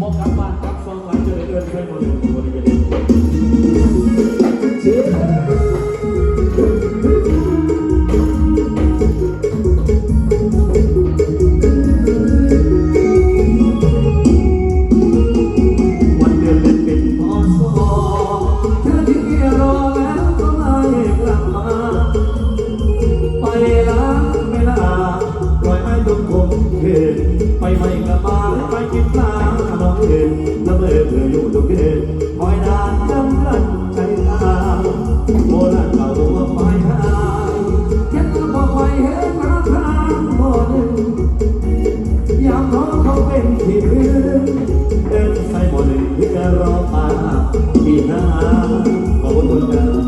บอกกลับบ้านกลับซองหลังเจอเอินเคยหมดเลยบริเวณ โบราณเก่าว่าไฟหายเห็นก็ไฟเห็นมาทางบ่อหนึ่งยามน้องเขาเป็นที่พื้นเดินใส่หมดเลยเพื่อรอปาปีหน้าขอบคุณครับ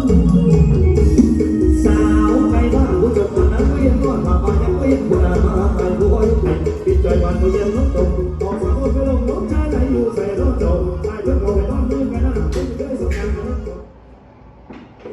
สาวไกลบ้านผู้จบตอนนั้นก็ยังรอดมาปยังไม่ยังควรมาไปผู้อ้อยปิดใจวันก็ยังลดตกออสาวไปลงรถชาไหนอยู่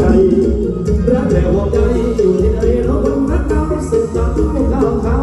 ใจรักแต่ห่วใจอยู่ที่ไหนเราคนรักเราสึกจากทุกข้าวขา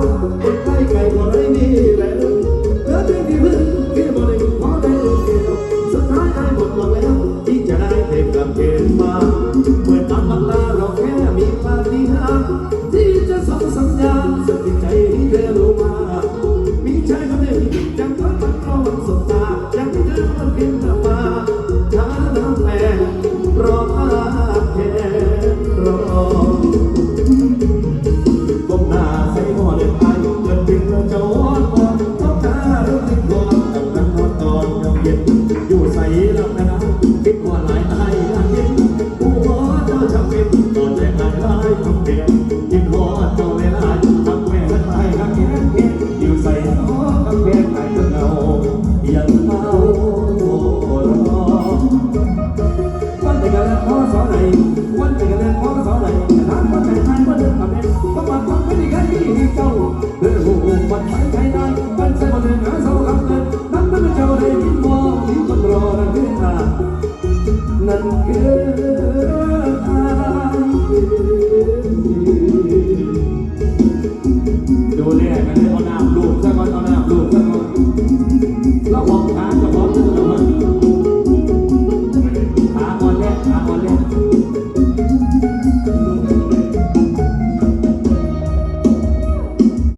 อยู่ใส่ลำน้ำคิดว่าหลายตายงาย็นผู้หมอเจ้าจำเป็นตอนแรกหลายลายคำเปลี่ยนกินหอเจ้าเวลาทำแม่ละตายกันแค่เพียงอยู่ใส่หอกับแม่ไก่จนเงายังเมาร้อวันเด็กกันแล้วพ่อสอนไหนวันเด็กกันแล้วพ่อสอนไหน นั่